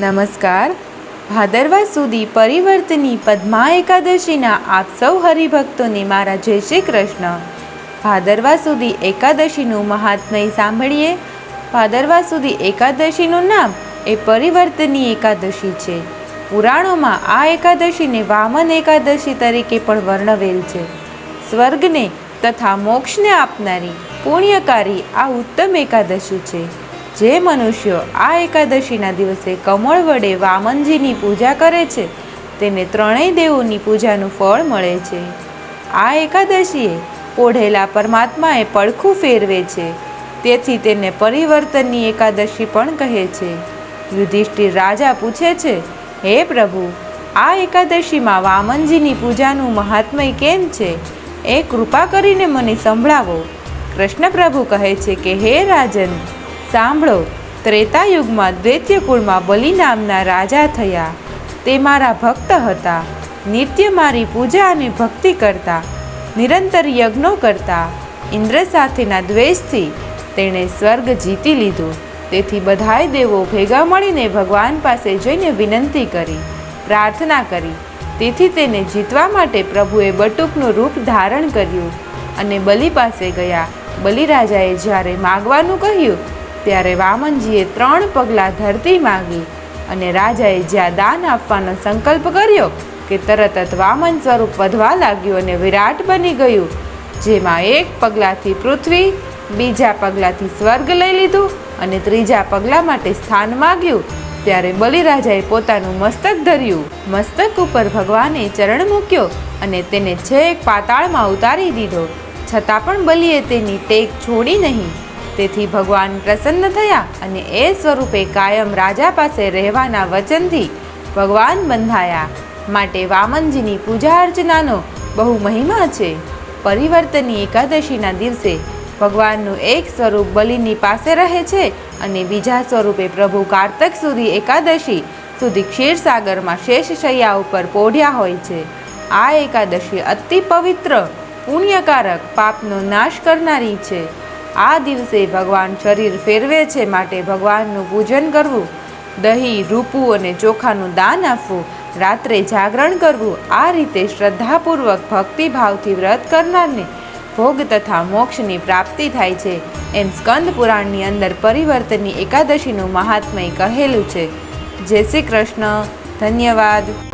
નમસ્કાર. ભાદરવા સુધી પરિવર્તની પદ્મા એકાદશીના આપ સૌ હરિભક્તોને મારા જય શ્રી કૃષ્ણ. ભાદરવા સુધી એકાદશીનું મહાત્મય સાંભળીએ. ભાદરવા સુધી એકાદશીનું નામ એ પરિવર્તની એકાદશી છે. પુરાણોમાં આ એકાદશીને વામન એકાદશી તરીકે પણ વર્ણવેલ છે. સ્વર્ગને તથા મોક્ષને આપનારી પુણ્યકારી આ ઉત્તમ એકાદશી છે. જે મનુષ્યો આ એકાદશીના દિવસે કમળ વડે વામનજીની પૂજા કરે છે, તેને ત્રણેય દેવોની પૂજાનું ફળ મળે છે. આ એકાદશીએ પોઢેલા પરમાત્માએ પડખું ફેરવે છે, તેથી તેને પરિવર્તનની એકાદશી પણ કહે છે. યુધિષ્ઠિર રાજા પૂછે છે, હે પ્રભુ, આ એકાદશીમાં વામનજીની પૂજાનું મહાત્મય કેમ છે? એ કૃપા કરીને મને સંભળાવો. કૃષ્ણ પ્રભુ કહે છે કે, હે રાજન સાંભળો ત્રેતા યુગમાં દ્વૈત્ય કુળમાં બલિ નામના રાજા થયા. તે મારા ભક્ત હતા. નિત્ય મારી પૂજા અને ભક્તિ કરતા, નિરંતર યજ્ઞો કરતા. ઇન્દ્ર સાથેના દ્વેષથી તેણે સ્વર્ગ જીતી લીધું. તેથી બધાય દેવો ભેગા મળીને ભગવાન પાસે જઈને વિનંતી કરી, પ્રાર્થના કરી. તેથી તેને જીતવા માટે પ્રભુએ બટુકનું રૂપ ધારણ કર્યું અને બલિ પાસે ગયા. બલિરાજાએ જ્યારે માગવાનું કહ્યું ત્યારે વામનજીએ ત્રણ પગલાં ધરતી માગી અને રાજાએ જ્યાં દાન આપવાનો સંકલ્પ કર્યો કે તરત જ વામન સ્વરૂપ વધવા લાગ્યું અને વિરાટ બની ગયું, જેમાં એક પગલાંથી પૃથ્વી, બીજા પગલાંથી સ્વર્ગ લઈ લીધું અને ત્રીજા પગલાં માટે સ્થાન માગ્યું. ત્યારે બલિરાજાએ પોતાનું મસ્તક ધર્યું, મસ્તક ઉપર ભગવાને ચરણ મૂક્યો અને તેને છેક પાતાળમાં ઉતારી દીધો. છતાં પણ બલિએ તેની ટેક છોડી નહીં. તેથી ભગવાન પ્રસન્ન થયા અને એ સ્વરૂપે કાયમ રાજા પાસે રહેવાના વચનથી ભગવાન બંધાયા. માટે વામનજીની પૂજા અર્ચનાનો બહુ મહિમા છે. પરિવર્તનની એકાદશીના દિવસે ભગવાનનું એક સ્વરૂપ બલિની પાસે રહે છે અને બીજા સ્વરૂપે પ્રભુ કારતક સુધી એકાદશી સુધી ક્ષીરસાગરમાં શેષ શૈયા ઉપર પોઢ્યા હોય છે. આ એકાદશી અતિ પવિત્ર, પુણ્યકારક, પાપનો નાશ કરનારી છે. આ દિવસે ભગવાન શરીર ફેરવે છે માટે ભગવાનનું પૂજન કરવું, દહીં, રૂપું અને ચોખાનું દાન આપવું, રાત્રે જાગરણ કરવું, આ રીતે શ્રદ્ધાપૂર્વક ભક્તિભાવથી વ્રત કરનારને ભોગ તથા મોક્ષની પ્રાપ્તિ થાય છે. એમ સ્કંદ પુરાણની અંદર પરિવર્તનની એકાદશીનું મહાત્મય કહેલું છે. જય શ્રી કૃષ્ણ. ધન્યવાદ.